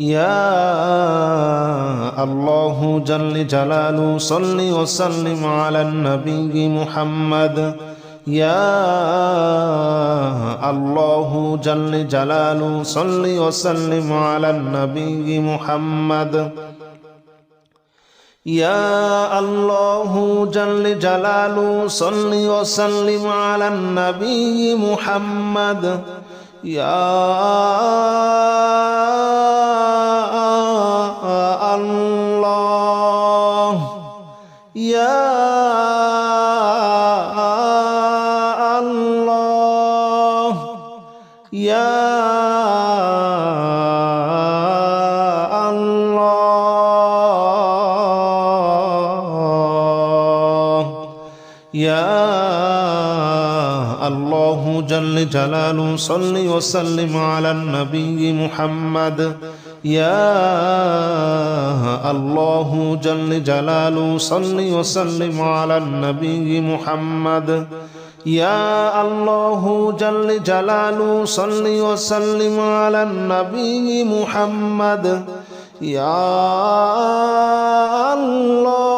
يا الله جل جلاله، صل وسلم على النبي محمد. يا الله جل جلاله، صل وسلم على النبي محمد. يا الله جل جلاله، صل وسلم على النبي محمد. يا جل جلاله، صل وسلم على النبي محمد. يا الله جل جلاله، صل وسلم على النبي محمد. يا الله جل جلاله، صل وسلم على النبي محمد. يا الله